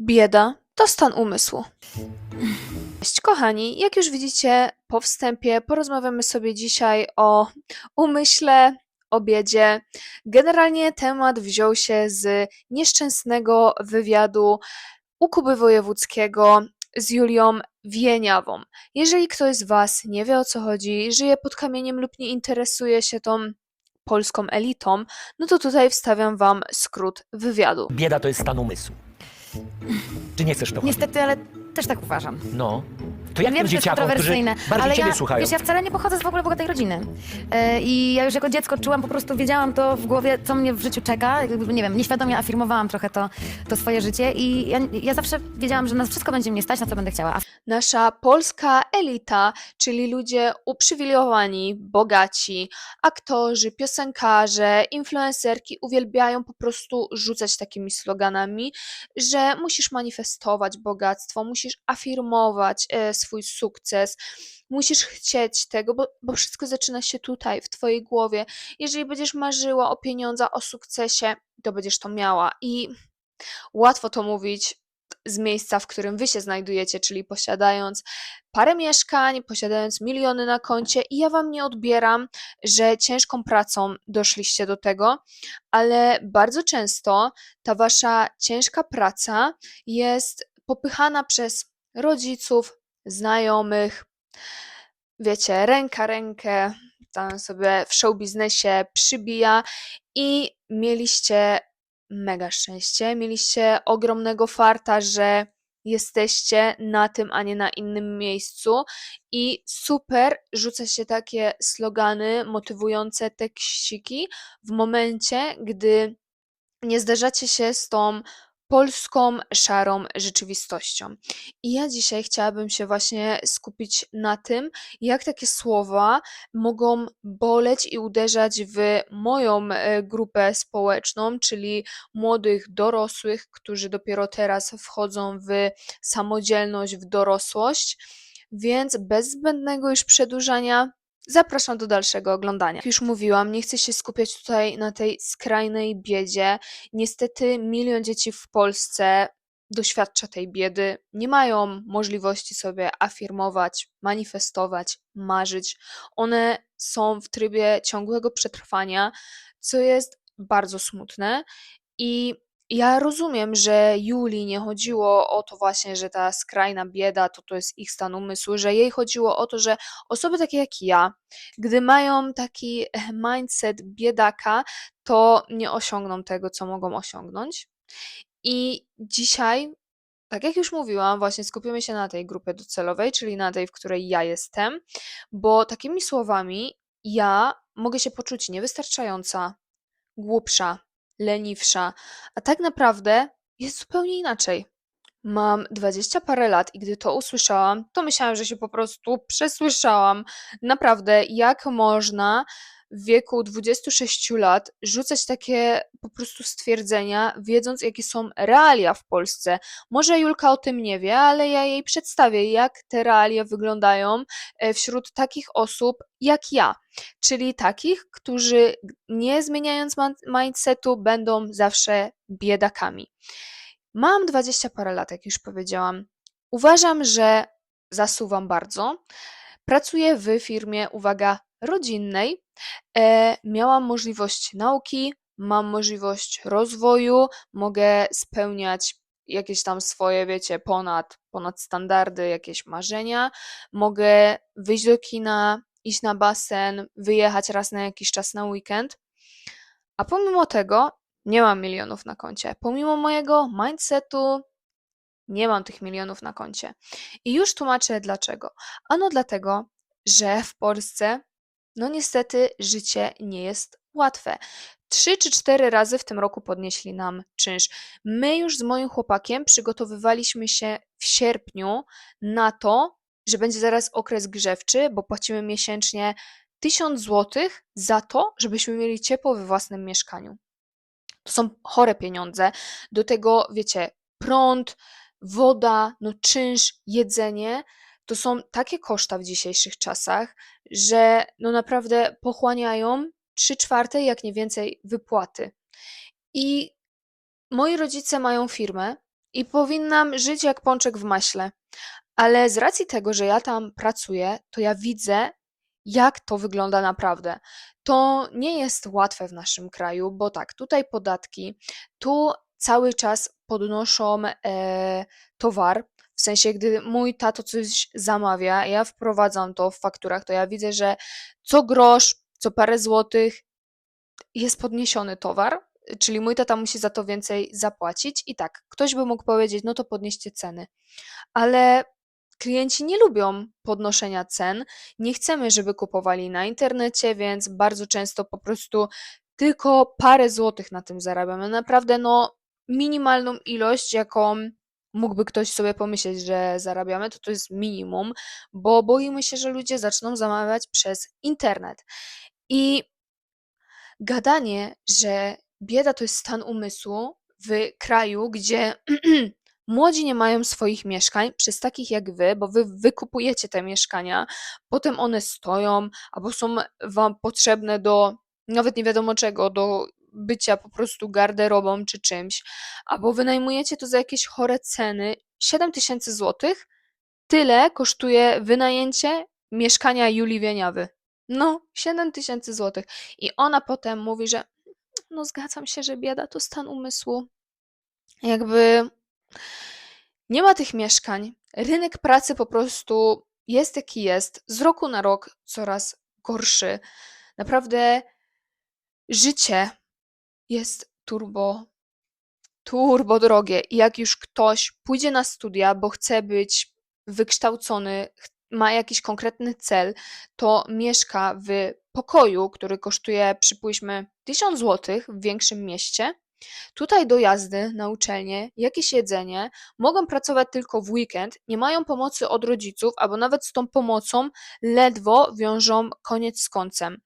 Bieda to stan umysłu. Cześć kochani, jak już widzicie po wstępie, porozmawiamy sobie dzisiaj o umyśle, o biedzie. Generalnie temat wziął się z nieszczęsnego wywiadu u Kuby Wojewódzkiego z Julią Wieniawą. Jeżeli ktoś z Was nie wie o co chodzi, żyje pod kamieniem lub nie interesuje się tą polską elitą, no to tutaj wstawiam Wam skrót wywiadu. Bieda to jest stan umysłu. Czy nie chcesz to chodzić? Niestety, ale też tak uważam. No. To jak Wiem, tym że to jest dzieciakom, którzy kontrowersyjne, bardziej ale ciebie ja, słuchają? wiesz, ja wcale nie pochodzę z w ogóle bogatej rodziny. E, I ja już jako dziecko czułam, po prostu wiedziałam to w głowie, co mnie w życiu czeka. Jakby, nie wiem, nieświadomie afirmowałam trochę to, to swoje życie i ja, ja zawsze wiedziałam, że na wszystko będzie mnie stać, na co będę chciała. A Nasza polska elita, czyli ludzie uprzywilejowani, bogaci, aktorzy, piosenkarze, influencerki uwielbiają po prostu rzucać takimi sloganami, że musisz manifestować bogactwo, musisz afirmować e, swój sukces, musisz chcieć tego, bo, bo wszystko zaczyna się tutaj, w twojej głowie. Jeżeli będziesz marzyła o pieniądzach, o sukcesie, to będziesz to miała. I łatwo to mówić z miejsca, w którym wy się znajdujecie, czyli posiadając parę mieszkań, posiadając miliony na koncie, i ja wam nie odbieram, że ciężką pracą doszliście do tego, ale bardzo często ta wasza ciężka praca jest popychana przez rodziców, znajomych, wiecie, ręka rękę tam sobie w show biznesie przybija i mieliście mega szczęście, mieliście ogromnego farta, że jesteście na tym, a nie na innym miejscu i super rzuca się takie slogany motywujące tekściki w momencie, gdy nie zderzacie się z tą polską szarą rzeczywistością. I ja dzisiaj chciałabym się właśnie skupić na tym, jak takie słowa mogą boleć i uderzać w moją e, grupę społeczną, czyli młodych dorosłych, którzy dopiero teraz wchodzą w samodzielność, w dorosłość. Więc bez zbędnego już przedłużania, zapraszam do dalszego oglądania. Jak już mówiłam, nie chcę się skupiać tutaj na tej skrajnej biedzie. Niestety milion dzieci w Polsce doświadcza tej biedy, nie mają możliwości sobie afirmować, manifestować, marzyć. One są w trybie ciągłego przetrwania, co jest bardzo smutne. I ja rozumiem, że Julii nie chodziło o to właśnie, że ta skrajna bieda to to jest ich stan umysłu, że jej chodziło o to, że osoby takie jak ja, gdy mają taki eh, mindset biedaka, to nie osiągną tego, co mogą osiągnąć. I dzisiaj, tak jak już mówiłam, właśnie skupimy się na tej grupie docelowej, czyli na tej, w której ja jestem, bo takimi słowami ja mogę się poczuć niewystarczająca, głupsza, leniwsza, a tak naprawdę jest zupełnie inaczej. Mam 20 parę lat i gdy to usłyszałam, to myślałam, że się po prostu przesłyszałam. Naprawdę, jak można w wieku 26 lat rzucać takie po prostu stwierdzenia, wiedząc jakie są realia w Polsce. Może Julka o tym nie wie, ale ja jej przedstawię, jak te realia wyglądają e, wśród takich osób jak ja, czyli takich, którzy nie zmieniając mindsetu będą zawsze biedakami. Mam 20 parę lat, jak już powiedziałam. Uważam, że zasuwam bardzo. Pracuję w firmie, uwaga, rodzinnej. E, miałam możliwość nauki, mam możliwość rozwoju, mogę spełniać jakieś tam swoje, wiecie, ponad, ponad standardy, jakieś marzenia. Mogę wyjść do kina, iść na basen, wyjechać raz na jakiś czas na weekend. A pomimo tego nie mam milionów na koncie. Pomimo mojego mindsetu nie mam tych milionów na koncie. I już tłumaczę dlaczego. Ano dlatego, że w Polsce, no niestety, życie nie jest łatwe. Trzy czy cztery razy w tym roku podnieśli nam czynsz. My już z moim chłopakiem przygotowywaliśmy się w sierpniu na to, że będzie zaraz okres grzewczy, bo płacimy miesięcznie 1000 zł za to, żebyśmy mieli ciepło we własnym mieszkaniu. To są chore pieniądze. Do tego, wiecie, prąd, woda, no czynsz, jedzenie. To są takie koszta w dzisiejszych czasach, że no naprawdę pochłaniają 3 czwarte, jak nie więcej, wypłaty. I moi rodzice mają firmę i powinnam żyć jak pączek w maśle. Ale z racji tego, że ja tam pracuję, to ja widzę, jak to wygląda naprawdę. To nie jest łatwe w naszym kraju, bo tak, tutaj podatki, tu cały czas podnoszą e, towar. W sensie, gdy mój tato coś zamawia, ja wprowadzam to w fakturach, to ja widzę, że co grosz, co parę złotych jest podniesiony towar, czyli mój tata musi za to więcej zapłacić. I tak, ktoś by mógł powiedzieć, no to podnieście ceny. Ale klienci nie lubią podnoszenia cen. Nie chcemy, żeby kupowali na internecie, więc bardzo często po prostu tylko parę złotych na tym zarabiamy. Naprawdę, no, minimalną ilość, jaką mógłby ktoś sobie pomyśleć, że zarabiamy, to to jest minimum, bo boimy się, że ludzie zaczną zamawiać przez internet. I gadanie, że bieda to jest stan umysłu w kraju, gdzie młodzi nie mają swoich mieszkań przez takich jak wy, bo wy wykupujecie te mieszkania, potem one stoją, albo są wam potrzebne do nawet nie wiadomo czego, do bycia po prostu garderobą czy czymś, albo wynajmujecie to za jakieś chore ceny, 7 tysięcy złotych, tyle kosztuje wynajęcie mieszkania Julii Wieniawy. No, 7 tysięcy złotych. I ona potem mówi, że no zgadzam się, że bieda to stan umysłu. Jakby nie ma tych mieszkań. Rynek pracy po prostu jest jaki jest. Z roku na rok coraz gorszy. Naprawdę życie jest turbo, turbo drogie. I jak już ktoś pójdzie na studia, bo chce być wykształcony, ma jakiś konkretny cel, to mieszka w pokoju, który kosztuje, przypuśćmy, 1000 zł w większym mieście. Tutaj dojazdy na uczelnię, jakieś jedzenie, mogą pracować tylko w weekend, nie mają pomocy od rodziców, albo nawet z tą pomocą ledwo wiążą koniec z końcem.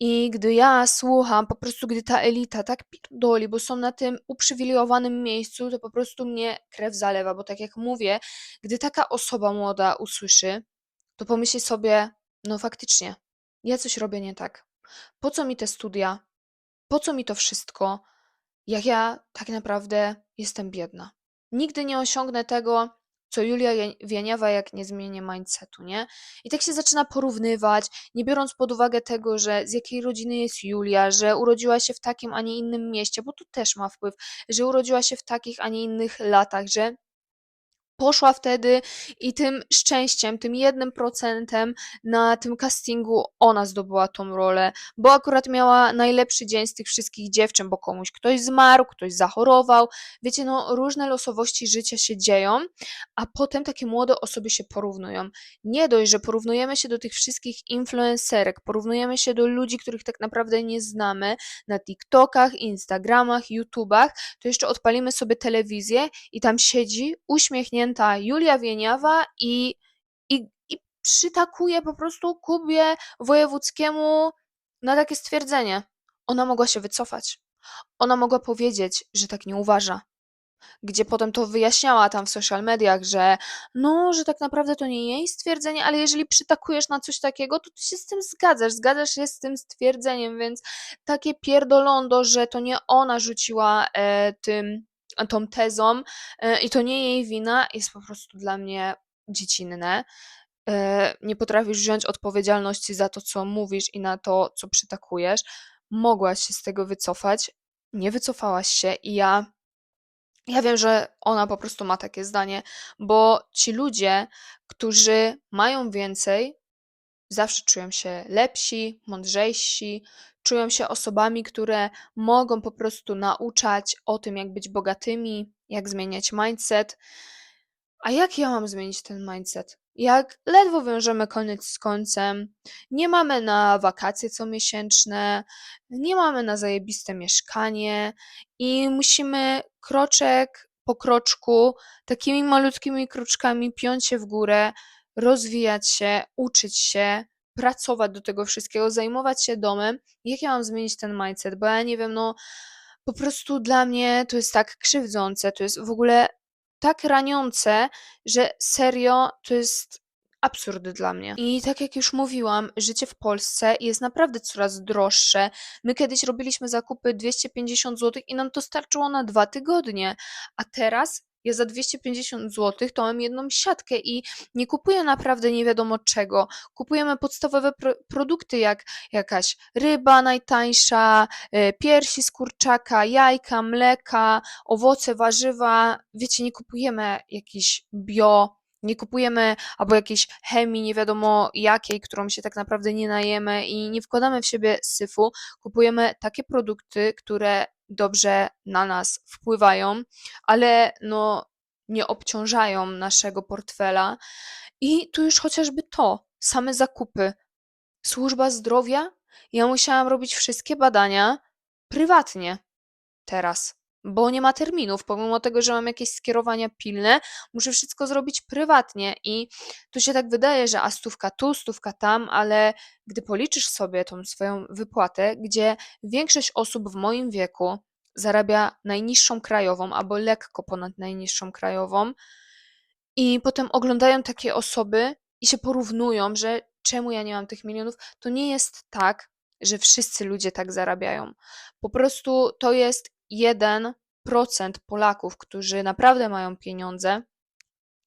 I gdy ja słucham, po prostu gdy ta elita tak pierdoli, bo są na tym uprzywilejowanym miejscu, to po prostu mnie krew zalewa, bo tak jak mówię, gdy taka osoba młoda usłyszy, to pomyśli sobie, no faktycznie, ja coś robię nie tak. Po co mi te studia? Po co mi to wszystko? Jak ja tak naprawdę jestem biedna. Nigdy nie osiągnę tego, co Julia Wieniawa, jak nie zmienię mindsetu, nie? I tak się zaczyna porównywać, nie biorąc pod uwagę tego, że z jakiej rodziny jest Julia, że urodziła się w takim, a nie innym mieście, bo to też ma wpływ, że urodziła się w takich, a nie innych latach, że poszła wtedy i tym szczęściem, tym jednym procentem na tym castingu ona zdobyła tą rolę, bo akurat miała najlepszy dzień z tych wszystkich dziewczyn, bo komuś ktoś zmarł, ktoś zachorował. Wiecie, no różne losowości życia się dzieją, a potem takie młode osoby się porównują. Nie dość, że porównujemy się do tych wszystkich influencerek, porównujemy się do ludzi, których tak naprawdę nie znamy na TikTokach, Instagramach, YouTubach, to jeszcze odpalimy sobie telewizję i tam siedzi uśmiechnięta Julia Wieniawa i, i, i przytakuje po prostu Kubie Wojewódzkiemu na takie stwierdzenie. Ona mogła się wycofać. Ona mogła powiedzieć, że tak nie uważa. Gdzie potem to wyjaśniała tam w social mediach, że no, że tak naprawdę to nie jej stwierdzenie, ale jeżeli przytakujesz na coś takiego, to ty się z tym zgadzasz. Zgadzasz się z tym stwierdzeniem, więc takie pierdolondo, że to nie ona rzuciła e, tym, tą tezą e, i to nie jej wina, jest po prostu dla mnie dziecinne. E, nie potrafisz wziąć odpowiedzialności za to, co mówisz i na to, co przytakujesz. Mogłaś się z tego wycofać, nie wycofałaś się i ja ja wiem, że ona po prostu ma takie zdanie, bo ci ludzie, którzy mają więcej, zawsze czują się lepsi, mądrzejsi, czują się osobami, które mogą po prostu nauczać o tym, jak być bogatymi, jak zmieniać mindset. A jak ja mam zmienić ten mindset? Jak ledwo wiążemy koniec z końcem, nie mamy na wakacje comiesięczne, nie mamy na zajebiste mieszkanie i musimy kroczek po kroczku, takimi malutkimi kroczkami piąć się w górę, rozwijać się, uczyć się, pracować do tego wszystkiego, zajmować się domem. Jak ja mam zmienić ten mindset? Bo ja nie wiem, no po prostu dla mnie to jest tak krzywdzące, to jest w ogóle tak raniące, że serio to jest absurd dla mnie. I tak jak już mówiłam, życie w Polsce jest naprawdę coraz droższe. My kiedyś robiliśmy zakupy 250 zł i nam to starczyło na dwa tygodnie, a teraz ja za 250 zł to mam jedną siatkę i nie kupuję naprawdę nie wiadomo czego. Kupujemy podstawowe pro produkty jak jakaś ryba najtańsza, y, piersi z kurczaka, jajka, mleka, owoce, warzywa. Wiecie, nie kupujemy jakichś bio, nie kupujemy albo jakiejś chemii nie wiadomo jakiej, którą się tak naprawdę nie najemy i nie wkładamy w siebie syfu. Kupujemy takie produkty, które dobrze na nas wpływają, ale no nie obciążają naszego portfela. I tu już chociażby to, same zakupy. Służba zdrowia, ja musiałam robić wszystkie badania prywatnie teraz, bo nie ma terminów. Pomimo tego, że mam jakieś skierowania pilne, muszę wszystko zrobić prywatnie i tu się tak wydaje, że a stówka tu, stówka tam, ale gdy policzysz sobie tą swoją wypłatę, gdzie większość osób w moim wieku zarabia najniższą krajową albo lekko ponad najniższą krajową i potem oglądają takie osoby i się porównują, że czemu ja nie mam tych milionów, to nie jest tak, że wszyscy ludzie tak zarabiają. Po prostu to jest 1% Polaków, którzy naprawdę mają pieniądze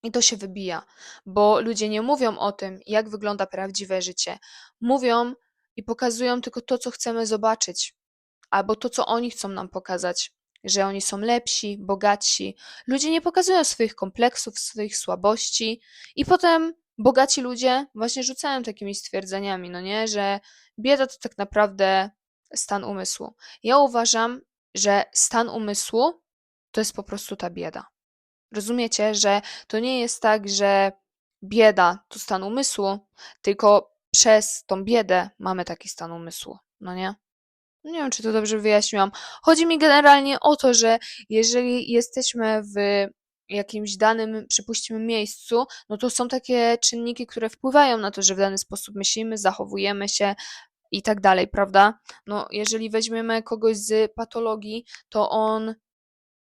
i to się wybija, bo ludzie nie mówią o tym, jak wygląda prawdziwe życie. Mówią i pokazują tylko to, co chcemy zobaczyć, albo to, co oni chcą nam pokazać, że oni są lepsi, bogatsi. Ludzie nie pokazują swoich kompleksów, swoich słabości i potem bogaci ludzie właśnie rzucają takimi stwierdzeniami, no nie, że bieda to tak naprawdę stan umysłu. Ja uważam, że stan umysłu to jest po prostu ta bieda. Rozumiecie, że to nie jest tak, że bieda to stan umysłu, tylko przez tą biedę mamy taki stan umysłu, no nie? Nie wiem, czy to dobrze wyjaśniłam. Chodzi mi generalnie o to, że jeżeli jesteśmy w jakimś danym, przypuśćmy, miejscu, no to są takie czynniki, które wpływają na to, że w dany sposób myślimy, zachowujemy się i tak dalej, prawda? No, jeżeli weźmiemy kogoś z patologii, to on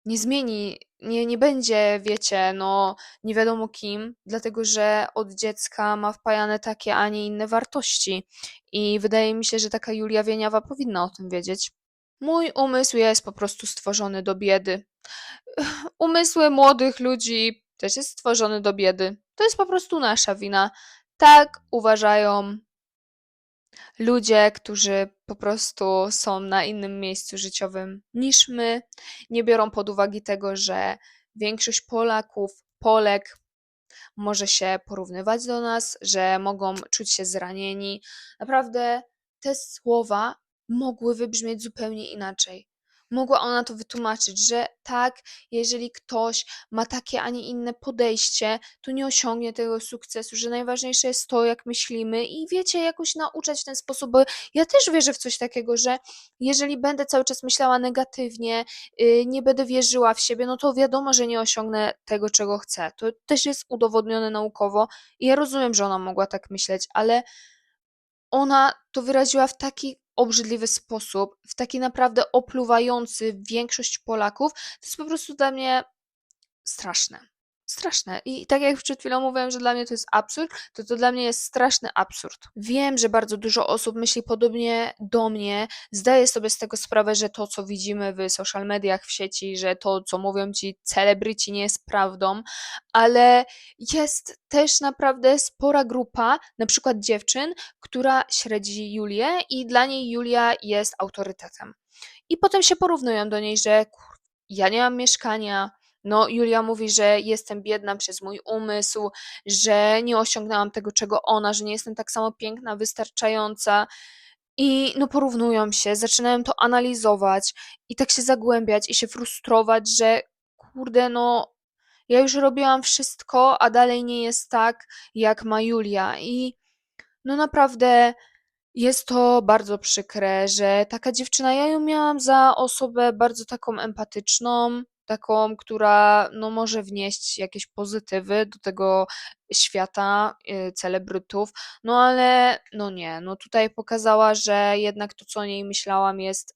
nie zmieni, nie, nie będzie, wiecie, no nie wiadomo kim, dlatego że od dziecka ma wpajane takie, a nie inne wartości. I wydaje mi się, że taka Julia Wieniawa powinna o tym wiedzieć. Mój umysł jest po prostu stworzony do biedy. Umysły młodych ludzi też jest stworzony do biedy. To jest po prostu nasza wina. Tak uważają ludzie, którzy po prostu są na innym miejscu życiowym niż my, nie biorą pod uwagę tego, że większość Polaków, Polek może się porównywać do nas, że mogą czuć się zranieni. Naprawdę te słowa mogły wybrzmieć zupełnie inaczej. Mogła ona to wytłumaczyć, że tak, jeżeli ktoś ma takie, a nie inne podejście, to nie osiągnie tego sukcesu, że najważniejsze jest to, jak myślimy i wiecie, jakoś nauczać w ten sposób, bo ja też wierzę w coś takiego, że jeżeli będę cały czas myślała negatywnie, yy, nie będę wierzyła w siebie, no to wiadomo, że nie osiągnę tego, czego chcę. To też jest udowodnione naukowo i ja rozumiem, że ona mogła tak myśleć, ale ona to wyraziła w taki obrzydliwy sposób, w taki naprawdę opluwający większość Polaków, to jest po prostu dla mnie straszne. Straszne. I tak jak przed chwilą mówiłem, że dla mnie to jest absurd, to to dla mnie jest straszny absurd. Wiem, że bardzo dużo osób myśli podobnie do mnie, zdaję sobie z tego sprawę, że to, co widzimy w social mediach, w sieci, że to, co mówią ci celebryci, nie jest prawdą, ale jest też naprawdę spora grupa, na przykład dziewczyn, która śledzi Julię i dla niej Julia jest autorytetem. I potem się porównują do niej, że kur... ja nie mam mieszkania, no, Julia mówi, że jestem biedna przez mój umysł, że nie osiągnęłam tego, czego ona, że nie jestem tak samo piękna, wystarczająca. I no porównują się, zaczynają to analizować i tak się zagłębiać i się frustrować, że kurde, no ja już robiłam wszystko, a dalej nie jest tak, jak ma Julia. I no naprawdę jest to bardzo przykre, że taka dziewczyna, ja ją miałam za osobę bardzo taką empatyczną, taką, która no, może wnieść jakieś pozytywy do tego świata y, celebrytów, no ale no nie, no tutaj pokazała, że jednak to, co o niej myślałam, jest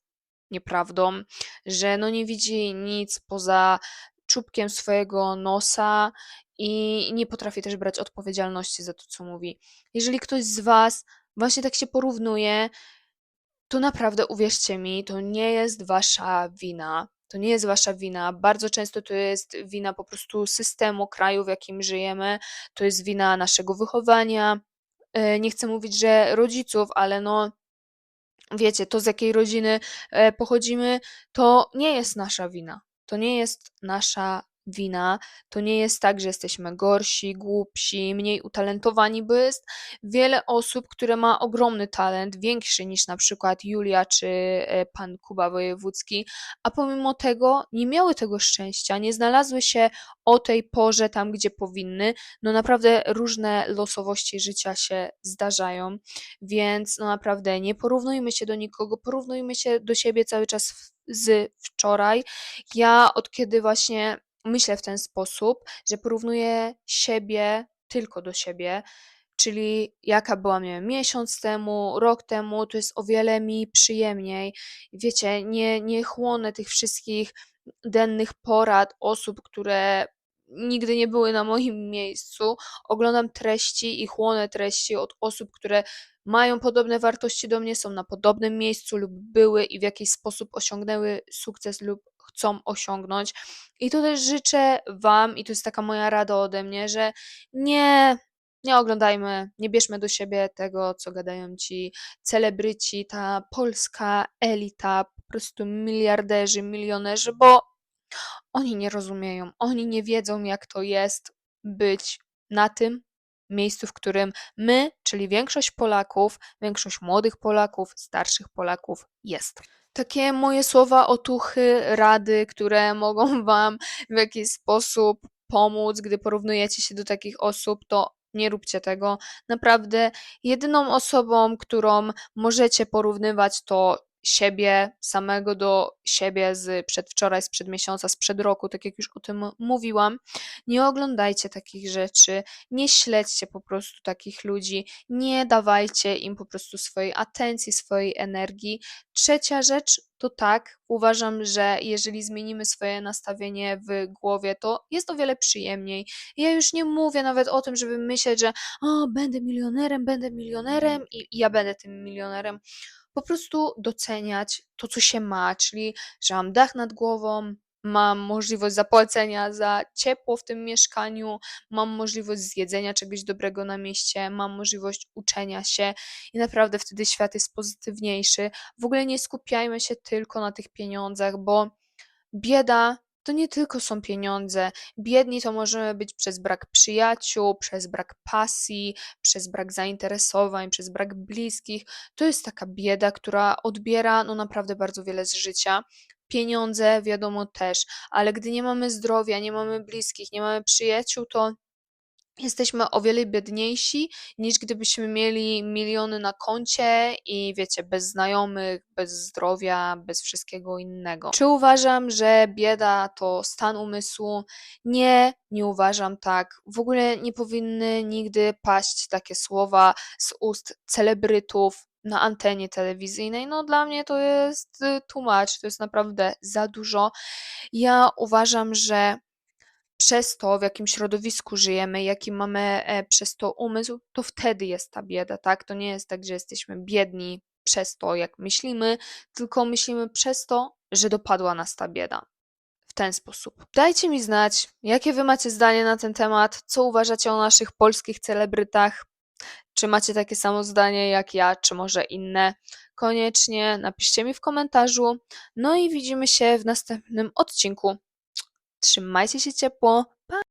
nieprawdą, że no nie widzi nic poza czubkiem swojego nosa i nie potrafi też brać odpowiedzialności za to, co mówi. Jeżeli ktoś z Was właśnie tak się porównuje, to naprawdę uwierzcie mi, to nie jest wasza wina. To nie jest wasza wina. Bardzo często to jest wina po prostu systemu, kraju, w jakim żyjemy. To jest wina naszego wychowania. E, Nie chcę mówić, że rodziców, ale no, wiecie, to z jakiej rodziny e, pochodzimy, to nie jest nasza wina. To nie jest nasza wina. To nie jest tak, że jesteśmy gorsi, głupsi, mniej utalentowani, bo jest wiele osób, które ma ogromny talent, większy niż na przykład Julia czy e, pan Kuba Wojewódzki, a pomimo tego nie miały tego szczęścia, nie znalazły się o tej porze tam, gdzie powinny. No naprawdę różne losowości życia się zdarzają, więc no naprawdę nie porównujmy się do nikogo, porównujmy się do siebie cały czas z wczoraj. Ja od kiedy właśnie myślę w ten sposób, że porównuję siebie tylko do siebie, czyli jaka byłam, nie wiem, miesiąc temu, rok temu, to jest o wiele mi przyjemniej. Wiecie, nie, nie chłonę tych wszystkich dennych porad osób, które nigdy nie były na moim miejscu. Oglądam treści i chłonę treści od osób, które mają podobne wartości do mnie, są na podobnym miejscu lub były i w jakiś sposób osiągnęły sukces lub chcą osiągnąć. I to też życzę Wam, i to jest taka moja rada ode mnie, że nie, nie oglądajmy, nie bierzmy do siebie tego, co gadają ci celebryci, ta polska elita, po prostu miliarderzy, milionerzy, bo oni nie rozumieją, oni nie wiedzą, jak to jest być na tym miejscu, w którym my, czyli większość Polaków, większość młodych Polaków, starszych Polaków jest. Takie moje słowa otuchy, rady, które mogą Wam w jakiś sposób pomóc, gdy porównujecie się do takich osób, to nie róbcie tego. Naprawdę, jedyną osobą, którą możecie porównywać, to siebie samego do siebie z przedwczoraj, sprzed miesiąca, sprzed roku, tak jak już o tym mówiłam. Nie oglądajcie takich rzeczy, nie śledźcie po prostu takich ludzi, nie dawajcie im po prostu swojej atencji, swojej energii. Trzecia rzecz to tak, uważam, że jeżeli zmienimy swoje nastawienie w głowie, to jest o wiele przyjemniej. Ja już nie mówię nawet o tym, żeby myśleć, że o, będę milionerem, będę milionerem i, i ja będę tym milionerem po prostu doceniać to, co się ma, czyli że mam dach nad głową, mam możliwość zapłacenia za ciepło w tym mieszkaniu, mam możliwość zjedzenia czegoś dobrego na mieście, mam możliwość uczenia się i naprawdę wtedy świat jest pozytywniejszy. W ogóle nie skupiajmy się tylko na tych pieniądzach, bo bieda to nie tylko są pieniądze. Biedni to możemy być przez brak przyjaciół, przez brak pasji, przez brak zainteresowań, przez brak bliskich. To jest taka bieda, która odbiera no naprawdę bardzo wiele z życia. Pieniądze, wiadomo też, ale gdy nie mamy zdrowia, nie mamy bliskich, nie mamy przyjaciół, to jesteśmy o wiele biedniejsi niż gdybyśmy mieli miliony na koncie i wiecie, bez znajomych, bez zdrowia, bez wszystkiego innego. Czy uważam, że bieda to stan umysłu? Nie, nie uważam tak. W ogóle nie powinny nigdy paść takie słowa z ust celebrytów na antenie telewizyjnej. No dla mnie to jest y, much, to jest naprawdę za dużo. Ja uważam, że przez to, w jakim środowisku żyjemy, jaki mamy e, przez to umysł, to wtedy jest ta bieda, tak? To nie jest tak, że jesteśmy biedni przez to, jak myślimy, tylko myślimy przez to, że dopadła nas ta bieda. W ten sposób. Dajcie mi znać, jakie wy macie zdanie na ten temat, co uważacie o naszych polskich celebrytach. Czy macie takie samo zdanie jak ja, czy może inne? Koniecznie napiszcie mi w komentarzu. No i widzimy się w następnym odcinku. Trzymajcie się ciepło,